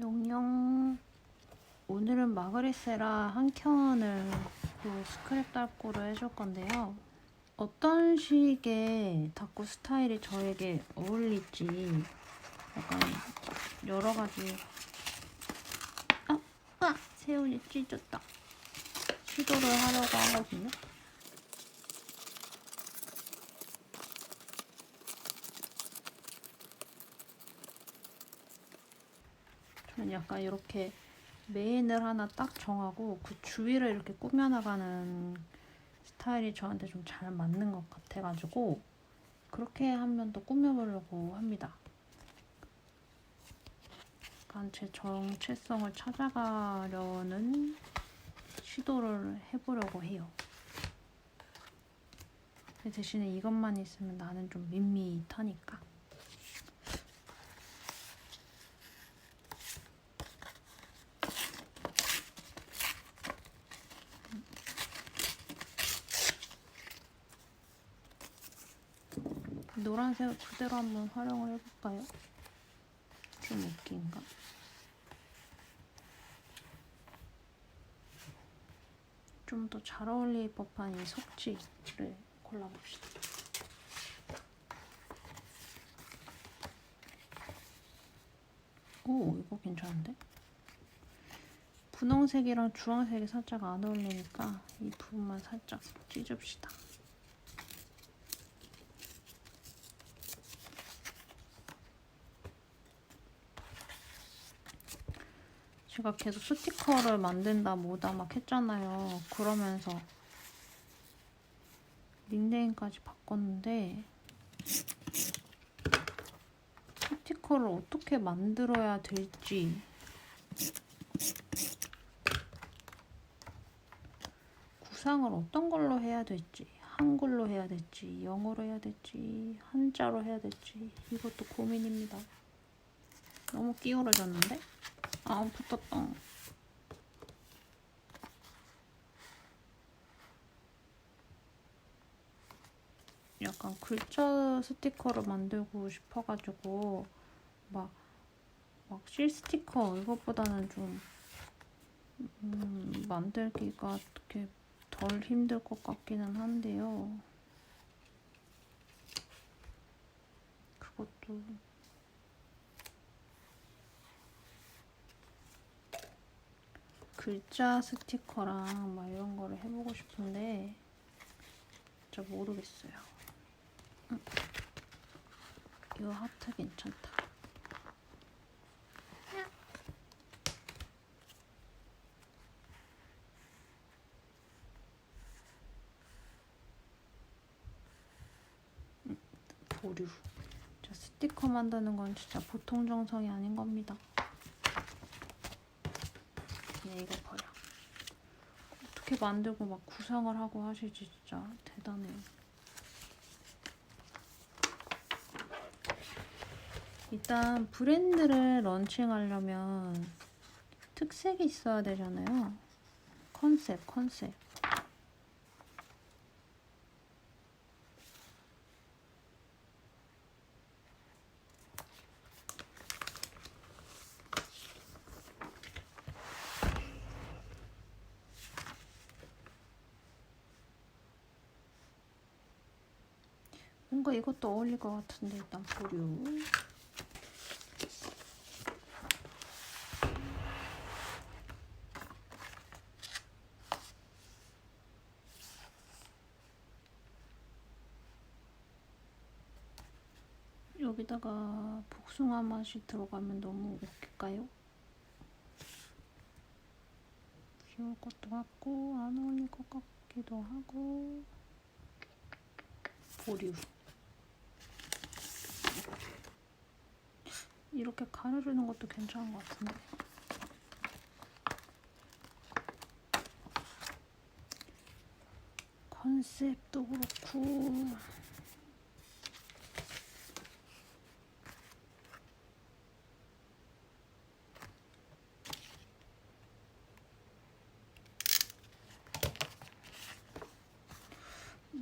용용 오늘은 마그리세라 한 켠을 그 스크랩 닦고로 해줄 건데요. 어떤 식의 닦고 스타일이 저에게 어울릴지 약간 여러 가지 아, 아 새우이 찢었다. 시도를 하려고 하거든요. 약간 이렇게 메인을 하나 딱 정하고 그 주위를 이렇게 꾸며나가는 스타일이 저한테 좀 잘 맞는 것 같아가지고 그렇게 한번더 꾸며보려고 합니다. 약간 제 정체성을 찾아가려는 시도를 해보려고 해요. 대신에 이것만 있으면 나는 좀 밋밋하니까. 노란색 그대로 한번 활용을 해볼까요? 좀 웃긴가? 좀 더 잘 어울릴 법한 이 속지를 골라봅시다. 오, 이거 괜찮은데? 분홍색이랑 주황색이 살짝 안 어울리니까 이 부분만 살짝 찢읍시다. 제가 계속 스티커를 만든다 뭐다 막 했잖아요. 그러면서 닉네임까지 바꿨는데 스티커를 어떻게 만들어야 될지 구상을 어떤 걸로 해야 될지 한글로 해야 될지 영어로 해야 될지 한자로 해야 될지 이것도 고민입니다. 너무 끼우러졌는데? 아, 붙었다. 약간 글자 스티커를 만들고 싶어가지고 막, 막 실 스티커 이것보다는 좀 음, 만들기가 어떻게 덜 힘들 것 같기는 한데요. 그것도 글자 스티커랑 막 이런 거를 해보고 싶은데 진짜 모르겠어요. 음. 이 하트 괜찮다. 음, 보류. 자, 스티커 만드는 건 진짜 보통 정성이 아닌 겁니다. 버려. 어떻게 만들고 막 구상을 하고 하시지 진짜 대단해요. 일단 브랜드를 런칭하려면 특색이 있어야 되잖아요. 컨셉, 컨셉. 뭔가 이것도 어울릴 것 같은데 일단 보류. 여기다가 복숭아 맛이 들어가면 너무 웃길까요? 귀여울 것도 같고 안 어울릴 것 같기도 하고 보류 이렇게 가려주는 것도 괜찮은 것 같은데. 컨셉도 그렇고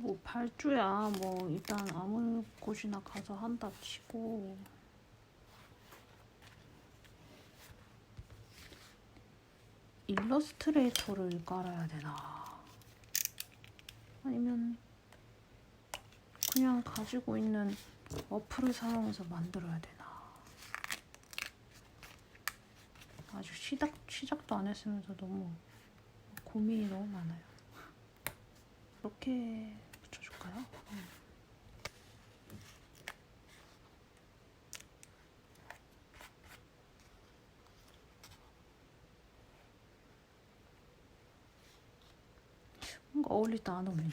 뭐 발주야 뭐 일단 아무 곳이나 가서 한다 치고 일러스트레이터를 깔아야 되나? 아니면 그냥 가지고 있는 어플을 사용해서 만들어야 되나? 아직 시작, 시작도 안 했으면서 너무 고민이 너무 많아요. 이렇게 붙여줄까요? 음. 뭔가 어울리다 안 어울리네.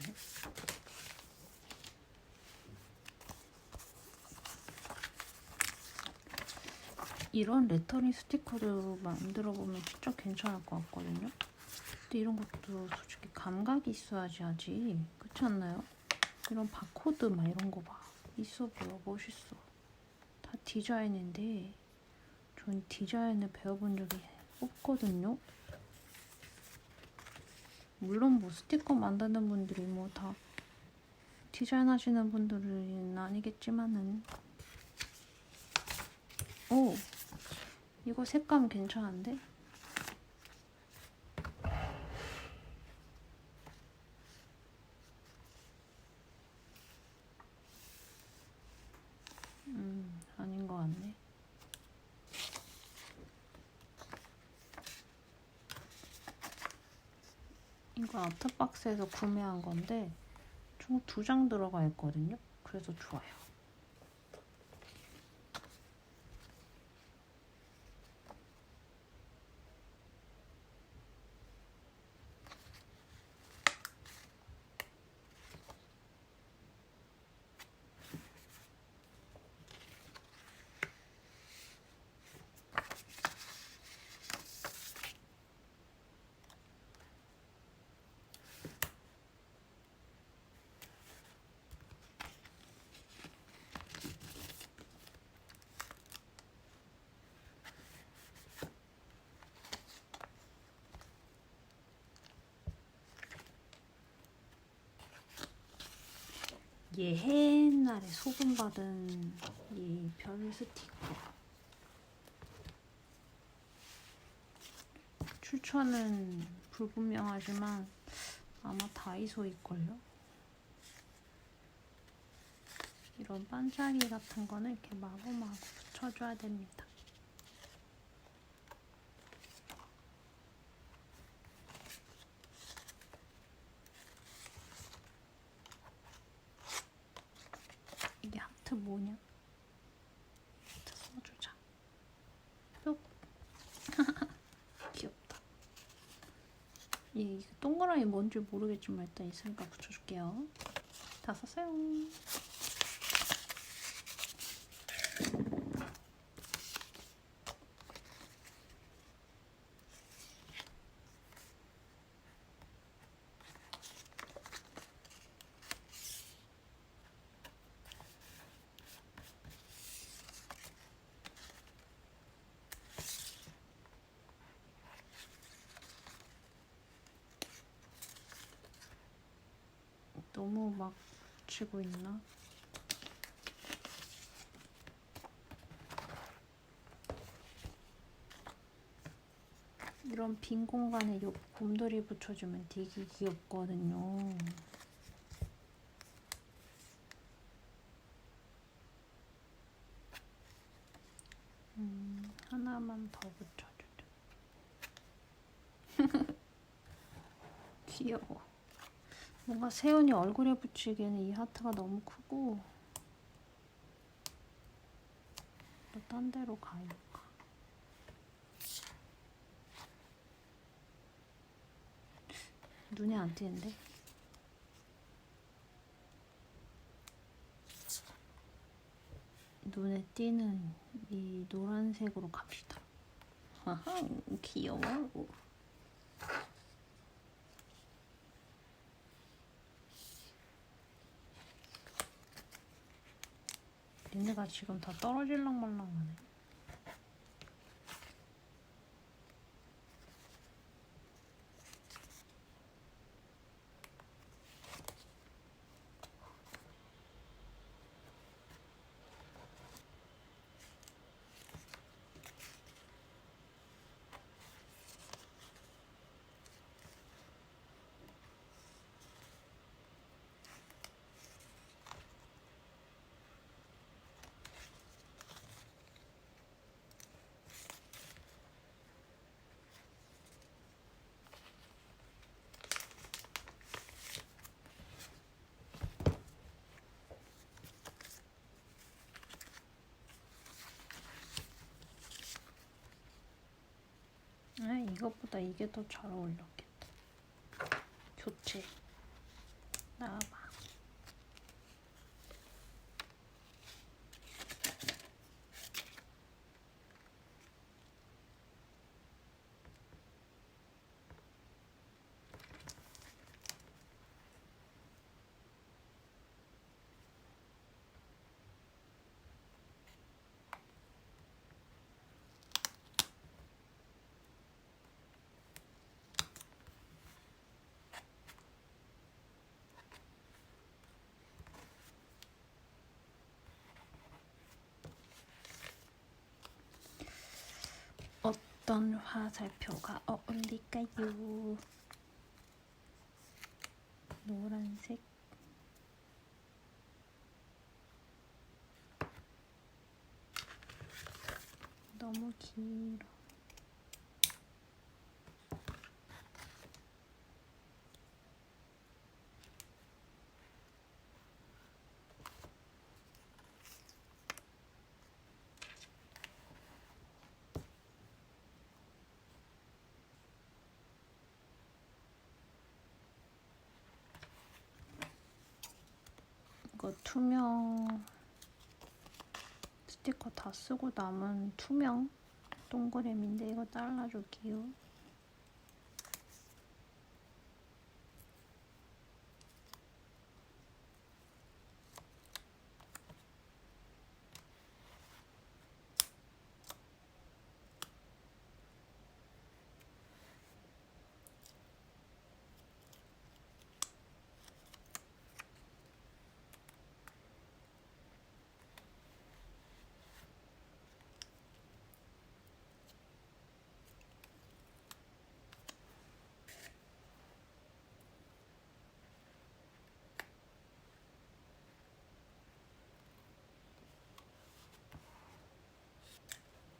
이런 레터링 스티커도 만들어 보면 진짜 괜찮을 것 같거든요. 근데 이런 것도 솔직히 감각이 있어야지 하지. 그렇지 않나요? 이런 바코드 막 이런 거 봐. 있어 보여. 멋있어. 다 디자인인데 전 디자인을 배워본 적이 없거든요. 물론 뭐 스티커 만드는 분들이 뭐 다 디자인 하시는 분들은 아니겠지만은 오 이거 색감 괜찮은데? 음 아닌 것 같네 이거 아트박스에서 구매한 건데 총 두 장 들어가 있거든요. 그래서 좋아요. 옛날에 소금 받은 이 별 스티커 출처는 불분명하지만 아마 다이소일걸요? 이런 반짝이 같은 거는 이렇게 마구마구 붙여줘야 됩니다. 이게 하트 뭐냐? 하트 써주자. 뿅. 귀엽다. 이 동그라미 뭔지 모르겠지만 일단 있으니까 붙여줄게요. 다 썼어요. 너무 막 붙이고 있나? 이런 빈 공간에 요 곰돌이 붙여주면 되게 귀엽거든요. 음, 하나만 더 붙여주자. 귀여워. 뭔가 세연이 얼굴에 붙이기에는 이 하트가 너무 크고 또딴 데로 가니까 눈에 안 띄는데? 눈에 띄는 이 노란색으로 갑시다. 하하, 귀여워. 얘네가 지금 다 떨어질랑 말랑하네. 아, 이것보다 이게 더 잘 어울렸겠다. 교체. 나와봐. 어떤 화살표가 어울릴까요? 노란색. 너무 길어. 이거 투명 스티커 다 쓰고 남은 투명 동그라미인데 이거 잘라줄게요.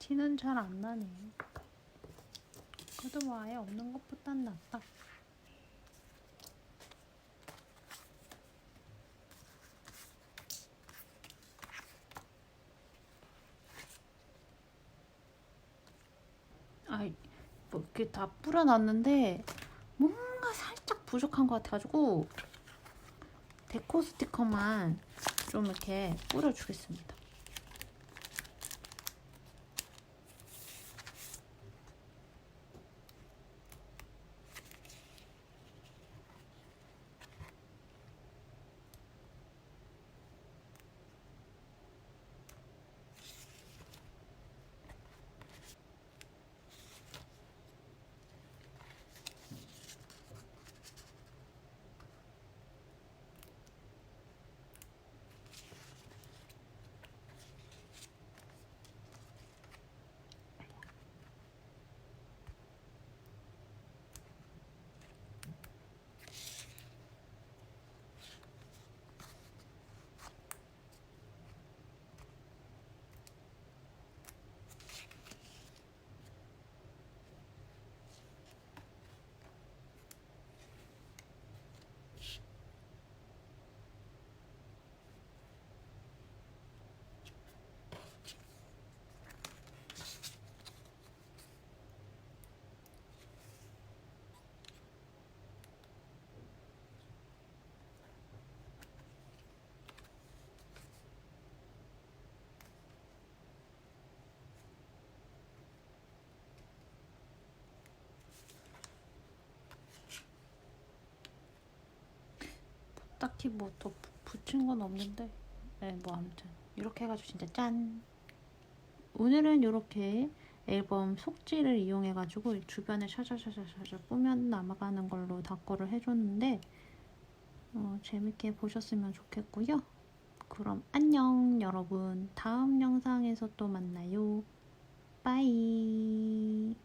티는 잘 안 나네. 그래도 뭐 아예 없는 것보단 낫다. 아이, 뭐 이렇게 다 뿌려놨는데 뭔가 살짝 부족한 것 같아가지고 데코 스티커만 좀 이렇게 뿌려주겠습니다. 딱히 뭐 더 붙인 건 없는데. 네, 뭐 아무튼. 이렇게 해가지고 진짜 짠. 오늘은 이렇게 앨범 속지를 이용해가지고 주변에 샤샤샤샤샤 꾸며 남아가는 걸로 다거를 해줬는데 어, 재밌게 보셨으면 좋겠고요. 그럼 안녕 여러분. 다음 영상에서 또 만나요. 빠이